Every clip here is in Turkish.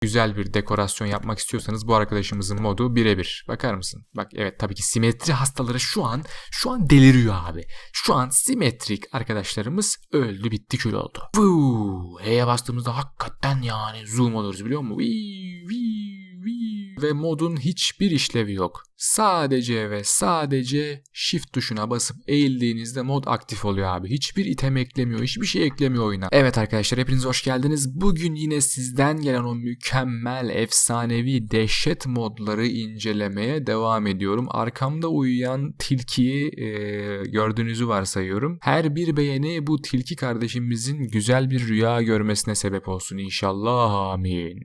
güzel bir dekorasyon yapmak istiyorsanız bu arkadaşımızın modu birebir. Bakar mısın? Bak evet tabii ki simetri hastaları şu an şu an deliriyor abi. Şu an simetrik arkadaşlarımız öldü bitti kül oldu. Vuu, H'ye bastığımızda hakikaten yani zoom oluruz biliyor musun? Vii. Ve modun hiçbir işlevi yok. Sadece ve sadece shift tuşuna basıp eğildiğinizde mod aktif oluyor abi. Hiçbir item eklemiyor, hiçbir şey eklemiyor oyuna. Evet arkadaşlar hepiniz hoş geldiniz. Bugün yine sizden gelen o mükemmel, efsanevi, dehşet modları incelemeye devam ediyorum. Arkamda uyuyan tilkiyi e, gördüğünüzü varsayıyorum. Her bir beğeni bu tilki kardeşimizin güzel bir rüya görmesine sebep olsun inşallah. Amin.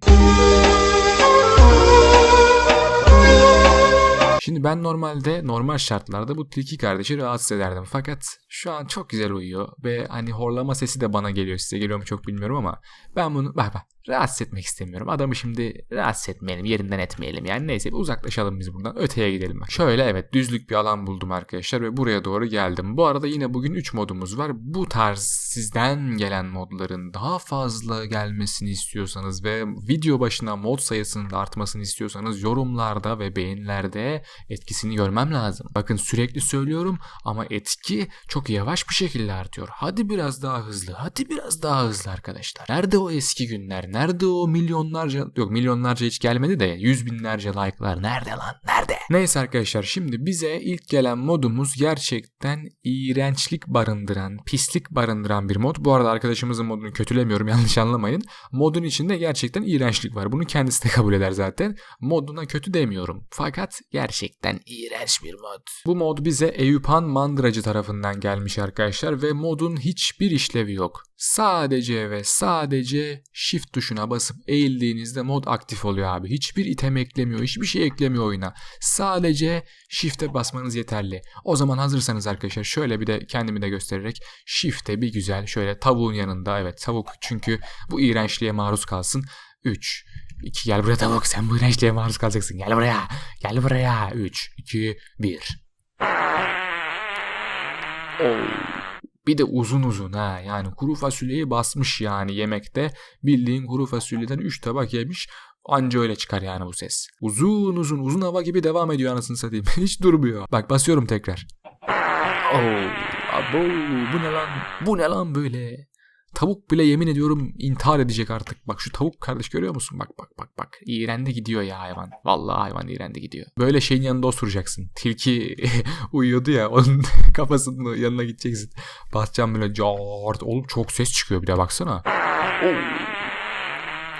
Şimdi ben normalde normal şartlarda bu tilki kardeşi rahatsız ederdim. Fakat şu an çok güzel uyuyor ve hani horlama sesi de bana geliyor. Size geliyor mu çok bilmiyorum ama ben bunu bak bak rahatsız etmek istemiyorum. Adamı şimdi rahatsız etmeyelim, yerinden etmeyelim. Yani neyse bir uzaklaşalım biz buradan. Öteye gidelim bak. Şöyle evet düzlük bir alan buldum arkadaşlar ve buraya doğru geldim. Bu arada yine bugün 3 modumuz var. Bu tarz sizden gelen modların daha fazla gelmesini istiyorsanız ve video başına mod sayısının da artmasını istiyorsanız yorumlarda ve beğenilerde etkisini görmem lazım. Bakın sürekli söylüyorum ama etki çok yavaş bir şekilde artıyor. Hadi biraz daha hızlı. Hadi biraz daha hızlı arkadaşlar. Nerede o eski günler? Nerede o milyonlarca yok milyonlarca hiç gelmedi de yüz binlerce like'lar nerede lan nerede? Neyse arkadaşlar şimdi bize ilk gelen modumuz gerçekten iğrençlik barındıran, pislik barındıran bir mod. Bu arada arkadaşımızın modunu kötülemiyorum yanlış anlamayın. Modun içinde gerçekten iğrençlik var. Bunu kendisi de kabul eder zaten. Moduna kötü demiyorum. Fakat gerçekten iğrenç bir mod. Bu mod bize Eyüphan Mandıracı tarafından gelmiş arkadaşlar ve modun hiçbir işlevi yok. Sadece ve sadece shift tuşuna basıp eğildiğinizde mod aktif oluyor abi. Hiçbir item eklemiyor, hiçbir şey eklemiyor oyuna. Sadece shift'e basmanız yeterli. O zaman hazırsanız arkadaşlar şöyle bir de kendimi de göstererek shift'e bir güzel şöyle tavuğun yanında evet tavuk çünkü bu iğrençliğe maruz kalsın. 3 2 gel buraya tavuk sen bu iğrençliğe maruz kalacaksın. Gel buraya. Gel buraya. 3 2 1 Oh. Bir de uzun uzun ha yani kuru fasulyeyi basmış yani yemekte bildiğin kuru fasulyeden 3 tabak yemiş anca öyle çıkar yani bu ses. Uzun uzun uzun hava gibi devam ediyor anasını satayım hiç durmuyor. Bak basıyorum tekrar. Oh, abo, bu ne lan bu ne lan böyle. Tavuk bile yemin ediyorum intihar edecek artık. Bak şu tavuk kardeş görüyor musun? Bak bak bak bak. İğrendi gidiyor ya hayvan. Vallahi hayvan iğrendi gidiyor. Böyle şeyin yanında oturacaksın. Tilki uyuyordu ya onun kafasının yanına gideceksin. Basacağım böyle cart. Oğlum çok ses çıkıyor bir de baksana.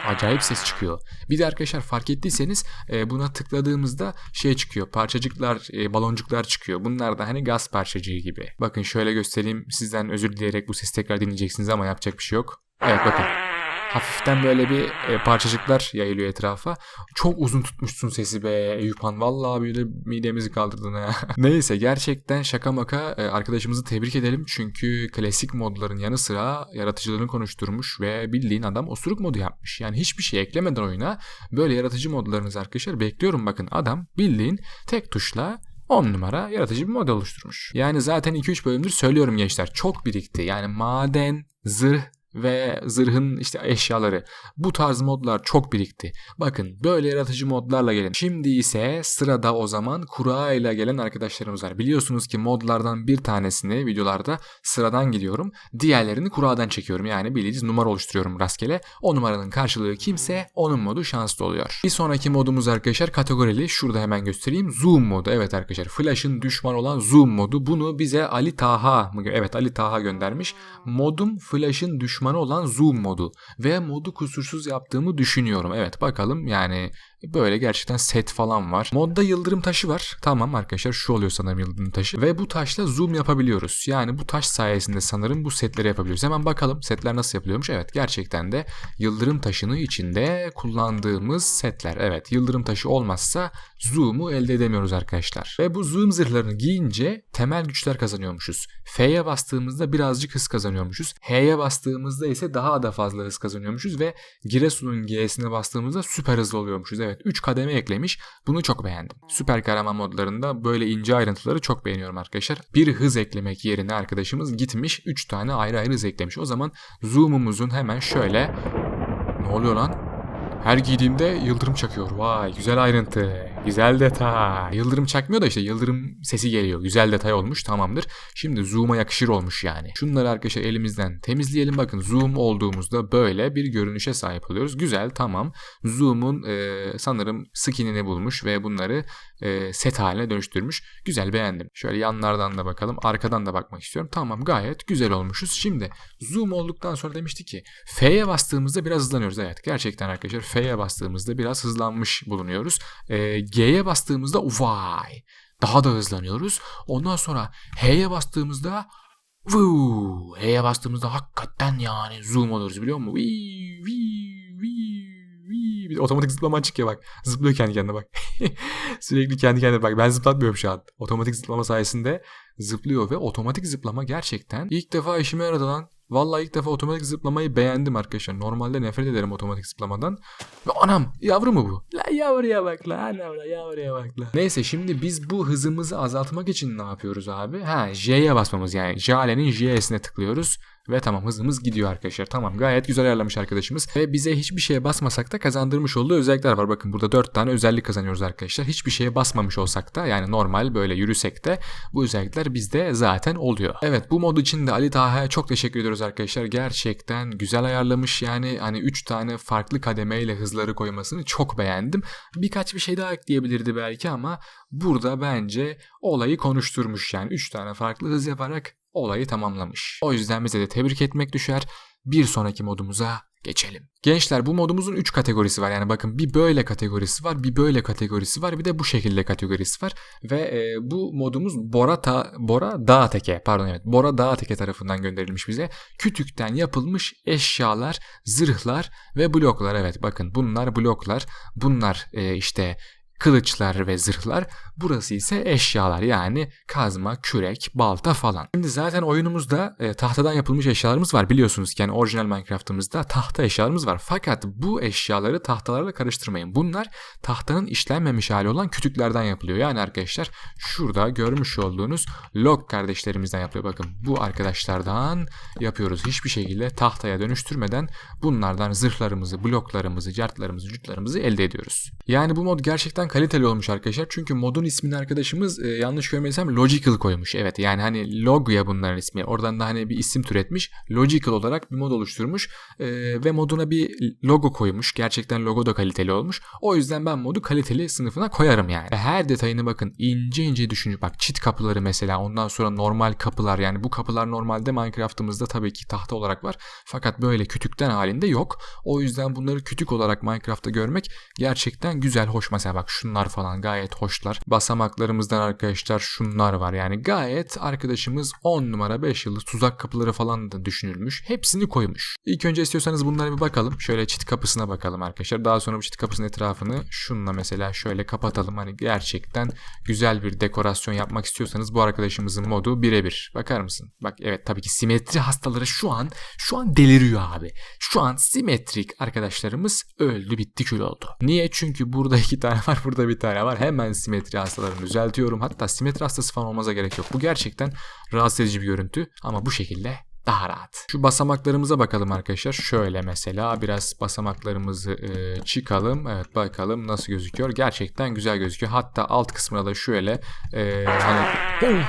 Acayip ses çıkıyor. Bir de arkadaşlar fark ettiyseniz e, buna tıkladığımızda şey çıkıyor. Parçacıklar, e, baloncuklar çıkıyor. Bunlar da hani gaz parçacığı gibi. Bakın şöyle göstereyim. Sizden özür dileyerek bu sesi tekrar dinleyeceksiniz ama yapacak bir şey yok. Evet bakın. Hafiften böyle bir e, parçacıklar yayılıyor etrafa. Çok uzun tutmuşsun sesi be Eyüphan. Vallahi böyle midemizi kaldırdın ha. Neyse gerçekten şaka maka e, arkadaşımızı tebrik edelim. Çünkü klasik modların yanı sıra yaratıcılığını konuşturmuş ve bildiğin adam osuruk modu yapmış. Yani hiçbir şey eklemeden oyuna böyle yaratıcı modlarınızı arkadaşlar bekliyorum. Bakın adam bildiğin tek tuşla 10 numara yaratıcı bir model oluşturmuş. Yani zaten 2-3 bölümdür söylüyorum gençler. Çok birikti. Yani maden, zırh, ve zırhın işte eşyaları. Bu tarz modlar çok birikti. Bakın böyle yaratıcı modlarla gelin. Şimdi ise sırada o zaman kura ile gelen arkadaşlarımız var. Biliyorsunuz ki modlardan bir tanesini videolarda sıradan gidiyorum. Diğerlerini kuradan çekiyorum. Yani bildiğiniz numara oluşturuyorum rastgele. O numaranın karşılığı kimse onun modu şanslı oluyor. Bir sonraki modumuz arkadaşlar kategorili. Şurada hemen göstereyim. Zoom modu. Evet arkadaşlar Flash'ın düşman olan Zoom modu. Bunu bize Ali Taha mı? Evet Ali Taha göndermiş. Modum Flash'ın düşman düşmanı olan zoom modu ve modu kusursuz yaptığımı düşünüyorum. Evet bakalım yani Böyle gerçekten set falan var. Modda yıldırım taşı var. Tamam arkadaşlar şu oluyor sanırım yıldırım taşı. Ve bu taşla zoom yapabiliyoruz. Yani bu taş sayesinde sanırım bu setleri yapabiliyoruz. Hemen bakalım setler nasıl yapılıyormuş. Evet gerçekten de yıldırım taşını içinde kullandığımız setler. Evet yıldırım taşı olmazsa zoom'u elde edemiyoruz arkadaşlar. Ve bu zoom zırhlarını giyince temel güçler kazanıyormuşuz. F'ye bastığımızda birazcık hız kazanıyormuşuz. H'ye bastığımızda ise daha da fazla hız kazanıyormuşuz ve Giresun'un G'sine bastığımızda süper hızlı oluyormuşuz. Evet 3 kademe eklemiş. Bunu çok beğendim. Süper kahraman modlarında böyle ince ayrıntıları çok beğeniyorum arkadaşlar. Bir hız eklemek yerine arkadaşımız gitmiş 3 tane ayrı ayrı hız eklemiş. O zaman zoom'umuzun hemen şöyle ne oluyor lan? Her giydiğimde yıldırım çakıyor. Vay güzel ayrıntı. Güzel detay. Yıldırım çakmıyor da işte yıldırım sesi geliyor. Güzel detay olmuş tamamdır. Şimdi zoom'a yakışır olmuş yani. Şunları arkadaşlar elimizden temizleyelim. Bakın zoom olduğumuzda böyle bir görünüşe sahip oluyoruz. Güzel tamam. Zoom'un e, sanırım skinini bulmuş ve bunları e, set haline dönüştürmüş. Güzel beğendim. Şöyle yanlardan da bakalım. Arkadan da bakmak istiyorum. Tamam gayet güzel olmuşuz. Şimdi zoom olduktan sonra demişti ki F'ye bastığımızda biraz hızlanıyoruz. Evet gerçekten arkadaşlar F'ye bastığımızda biraz hızlanmış bulunuyoruz. E, G'ye bastığımızda vay daha da hızlanıyoruz. Ondan sonra H'ye bastığımızda Vuu, H'ye bastığımızda hakikaten yani zoom oluyoruz biliyor musun? Vii, vii, vii, vii. Bir de otomatik zıplama çıkıyor bak. Zıplıyor kendi kendine bak. Sürekli kendi kendine bak. Ben zıplatmıyorum şu an. Otomatik zıplama sayesinde zıplıyor ve otomatik zıplama gerçekten ilk defa işime yaradı lan. Vallahi ilk defa otomatik zıplamayı beğendim arkadaşlar. Normalde nefret ederim otomatik zıplamadan. Ve anam yavru mu bu? La yavruya bak la anam yavruya bak la. Neyse şimdi biz bu hızımızı azaltmak için ne yapıyoruz abi? Ha J'ye basmamız yani. Jale'nin J'sine tıklıyoruz. Ve tamam hızımız gidiyor arkadaşlar. Tamam gayet güzel ayarlamış arkadaşımız. Ve bize hiçbir şeye basmasak da kazandırmış olduğu özellikler var. Bakın burada 4 tane özellik kazanıyoruz arkadaşlar. Hiçbir şeye basmamış olsak da yani normal böyle yürüsek de bu özellikler bizde zaten oluyor. Evet bu mod için de Ali Taha'ya çok teşekkür ediyoruz arkadaşlar. Gerçekten güzel ayarlamış yani hani 3 tane farklı kademeyle hızları koymasını çok beğendim. Birkaç bir şey daha ekleyebilirdi belki ama burada bence olayı konuşturmuş yani 3 tane farklı hız yaparak olayı tamamlamış. O yüzden bize de tebrik etmek düşer. Bir sonraki modumuza geçelim. Gençler bu modumuzun 3 kategorisi var. Yani bakın bir böyle kategorisi var, bir böyle kategorisi var, bir de bu şekilde kategorisi var. Ve e, bu modumuz Bora, Ta, Bora Dağteke, pardon evet Bora Dağteke tarafından gönderilmiş bize. Kütükten yapılmış eşyalar, zırhlar ve bloklar. Evet bakın bunlar bloklar. Bunlar e, işte kılıçlar ve zırhlar. Burası ise eşyalar yani kazma, kürek, balta falan. Şimdi zaten oyunumuzda e, tahtadan yapılmış eşyalarımız var biliyorsunuz ki yani orijinal Minecraft'ımızda tahta eşyalarımız var. Fakat bu eşyaları tahtalarla karıştırmayın. Bunlar tahtanın işlenmemiş hali olan kütüklerden yapılıyor. Yani arkadaşlar şurada görmüş olduğunuz log kardeşlerimizden yapılıyor. Bakın bu arkadaşlardan yapıyoruz. Hiçbir şekilde tahtaya dönüştürmeden bunlardan zırhlarımızı, bloklarımızı, cartlarımızı, cütlarımızı elde ediyoruz. Yani bu mod gerçekten kaliteli olmuş arkadaşlar. Çünkü modun ismini arkadaşımız e, yanlış görmediysem Logical koymuş. Evet yani hani log ya bunların ismi. Oradan da hani bir isim türetmiş. Logical olarak bir mod oluşturmuş. E, ve moduna bir logo koymuş. Gerçekten logo da kaliteli olmuş. O yüzden ben modu kaliteli sınıfına koyarım yani. Her detayını bakın ince ince düşünün. Bak çit kapıları mesela ondan sonra normal kapılar yani bu kapılar normalde Minecraft'ımızda tabii ki tahta olarak var. Fakat böyle kütükten halinde yok. O yüzden bunları kütük olarak Minecraft'ta görmek gerçekten güzel, hoş. Mesela bak şunlar falan gayet hoşlar. Basamaklarımızdan arkadaşlar şunlar var. Yani gayet arkadaşımız 10 numara 5 yıldız tuzak kapıları falan da düşünülmüş. Hepsini koymuş. İlk önce istiyorsanız bunlara bir bakalım. Şöyle çit kapısına bakalım arkadaşlar. Daha sonra bu çit kapısının etrafını şunla mesela şöyle kapatalım. Hani gerçekten güzel bir dekorasyon yapmak istiyorsanız bu arkadaşımızın modu birebir. Bakar mısın? Bak evet tabii ki simetri hastaları şu an şu an deliriyor abi. Şu an simetrik arkadaşlarımız öldü bitti kül oldu. Niye? Çünkü burada iki tane var burada bir tane var. Hemen simetri hastalarını düzeltiyorum. Hatta simetri hastası falan olmaza gerek yok. Bu gerçekten rahatsız edici bir görüntü ama bu şekilde daha rahat. Şu basamaklarımıza bakalım arkadaşlar. Şöyle mesela biraz basamaklarımızı e, çıkalım. Evet bakalım nasıl gözüküyor. Gerçekten güzel gözüküyor. Hatta alt kısmına da şöyle e, hani!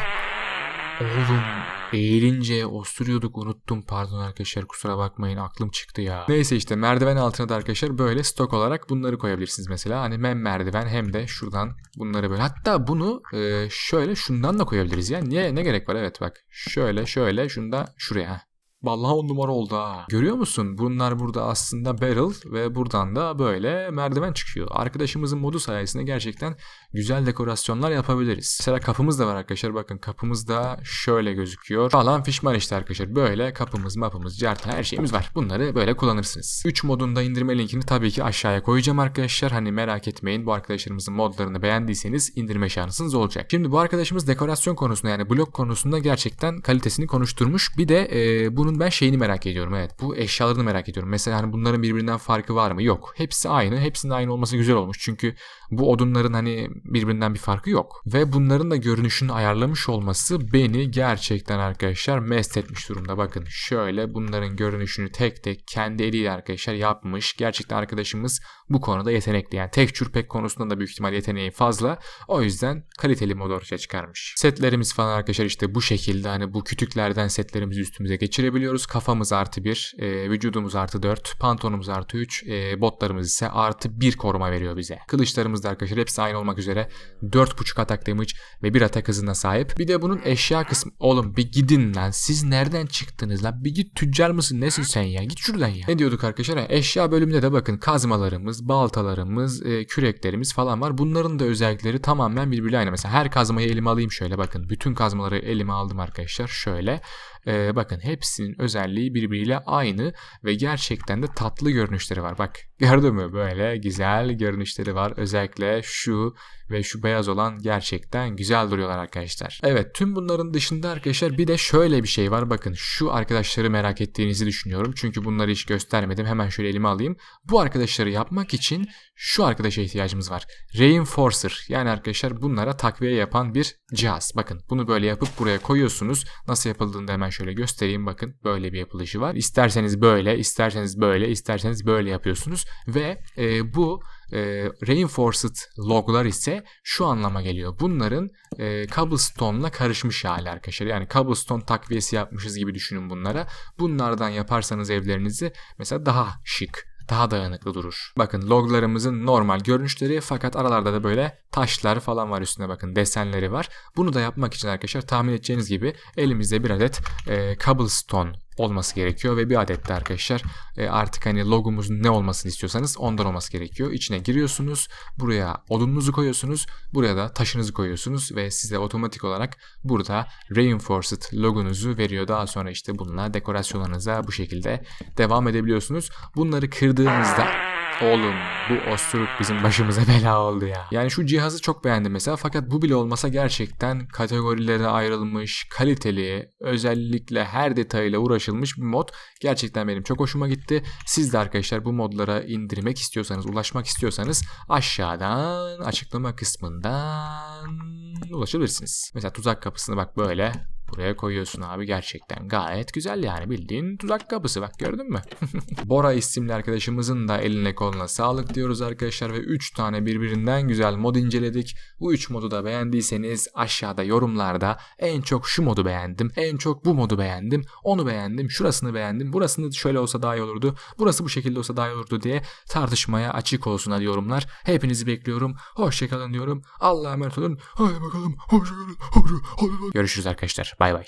Oğlum eğilince osturuyorduk unuttum pardon arkadaşlar kusura bakmayın aklım çıktı ya. Neyse işte merdiven altına da arkadaşlar böyle stok olarak bunları koyabilirsiniz mesela. Hani hem merdiven hem de şuradan bunları böyle. Hatta bunu e, şöyle şundan da koyabiliriz ya. Niye ne gerek var evet bak. Şöyle şöyle şunu da şuraya. Vallahi on numara oldu ha. Görüyor musun? Bunlar burada aslında barrel ve buradan da böyle merdiven çıkıyor. Arkadaşımızın modu sayesinde gerçekten güzel dekorasyonlar yapabiliriz. Mesela kapımız da var arkadaşlar. Bakın kapımız da şöyle gözüküyor. Falan fişman işte arkadaşlar. Böyle kapımız, mapımız, carta her şeyimiz var. Bunları böyle kullanırsınız. 3 modunda indirme linkini tabii ki aşağıya koyacağım arkadaşlar. Hani merak etmeyin bu arkadaşlarımızın modlarını beğendiyseniz indirme şansınız olacak. Şimdi bu arkadaşımız dekorasyon konusunda yani blok konusunda gerçekten kalitesini konuşturmuş. Bir de e, bunu bunun ben şeyini merak ediyorum. Evet bu eşyalarını merak ediyorum. Mesela hani bunların birbirinden farkı var mı? Yok. Hepsi aynı. Hepsinin aynı olması güzel olmuş. Çünkü bu odunların hani birbirinden bir farkı yok. Ve bunların da görünüşünü ayarlamış olması beni gerçekten arkadaşlar mest etmiş durumda. Bakın şöyle bunların görünüşünü tek tek kendi eliyle arkadaşlar yapmış. Gerçekten arkadaşımız bu konuda yetenekli. Yani tek pek konusunda da büyük ihtimal yeteneği fazla. O yüzden kaliteli mod çıkarmış. Setlerimiz falan arkadaşlar işte bu şekilde hani bu kütüklerden setlerimizi üstümüze geçirebiliyoruz. Kafamız artı 1, e, vücudumuz artı 4, pantolonumuz artı 3, e, botlarımız ise artı 1 koruma veriyor bize. Kılıçlarımız da arkadaşlar hepsi aynı olmak üzere 4.5 atak damage ve 1 atak hızına sahip. Bir de bunun eşya kısmı. Oğlum bir gidin lan. Siz nereden çıktınız lan? Bir git tüccar mısın? Nesin sen ya? Git şuradan ya. Ne diyorduk arkadaşlar? Eşya bölümünde de bakın kazmalarımız, baltalarımız, e, küreklerimiz falan var. Bunların da özellikleri tamamen birbiriyle aynı. Mesela her kazmayı elime alayım şöyle bakın. Bütün kazmaları elime aldım arkadaşlar. Şöyle. Ee, bakın hepsinin özelliği birbiriyle aynı ve gerçekten de tatlı görünüşleri var. Bak gördün mü böyle güzel görünüşleri var. Özellikle şu ve şu beyaz olan gerçekten güzel duruyorlar arkadaşlar. Evet tüm bunların dışında arkadaşlar bir de şöyle bir şey var. Bakın şu arkadaşları merak ettiğinizi düşünüyorum. Çünkü bunları hiç göstermedim. Hemen şöyle elime alayım. Bu arkadaşları yapmak için şu arkadaşa ihtiyacımız var. Reinforcer yani arkadaşlar bunlara takviye yapan bir cihaz. Bakın bunu böyle yapıp buraya koyuyorsunuz. Nasıl yapıldığını da hemen şöyle göstereyim. Bakın böyle bir yapılışı var. İsterseniz böyle, isterseniz böyle, isterseniz böyle yapıyorsunuz. Ve e, bu e, reinforced loglar ise şu anlama geliyor. Bunların e, cobblestone'la karışmış hali arkadaşlar. Yani cobblestone takviyesi yapmışız gibi düşünün bunlara. Bunlardan yaparsanız evlerinizi mesela daha şık, daha dayanıklı durur. Bakın loglarımızın normal görünüşleri fakat aralarda da böyle taşlar falan var üstüne bakın desenleri var. Bunu da yapmak için arkadaşlar tahmin edeceğiniz gibi elimizde bir adet e, cobblestone olması gerekiyor ve bir adet de arkadaşlar e, artık hani logomuzun ne olmasını istiyorsanız ondan olması gerekiyor. İçine giriyorsunuz. Buraya odununuzu koyuyorsunuz. Buraya da taşınızı koyuyorsunuz ve size otomatik olarak burada reinforced logonuzu veriyor. Daha sonra işte bununla dekorasyonlarınıza bu şekilde devam edebiliyorsunuz. Bunları kırdığınızda Oğlum bu osuruk bizim başımıza bela oldu ya. Yani şu cihazı çok beğendim mesela fakat bu bile olmasa gerçekten kategorilere ayrılmış, kaliteli, özellikle her detayıyla uğraşılmış bir mod. Gerçekten benim çok hoşuma gitti. Siz de arkadaşlar bu modlara indirmek istiyorsanız, ulaşmak istiyorsanız aşağıdan açıklama kısmından ulaşabilirsiniz. Mesela tuzak kapısını bak böyle Buraya koyuyorsun abi gerçekten gayet güzel yani bildiğin tuzak kapısı bak gördün mü? Bora isimli arkadaşımızın da eline koluna sağlık diyoruz arkadaşlar ve 3 tane birbirinden güzel mod inceledik. Bu 3 modu da beğendiyseniz aşağıda yorumlarda en çok şu modu beğendim, en çok bu modu beğendim, onu beğendim, şurasını beğendim, burasını şöyle olsa daha iyi olurdu, burası bu şekilde olsa daha iyi olurdu diye tartışmaya açık olsun hadi yorumlar. Hepinizi bekliyorum. Hoşçakalın diyorum. Allah'a emanet olun. Hadi bakalım. Hoşçakalın. Görüşürüz arkadaşlar. Bye bye.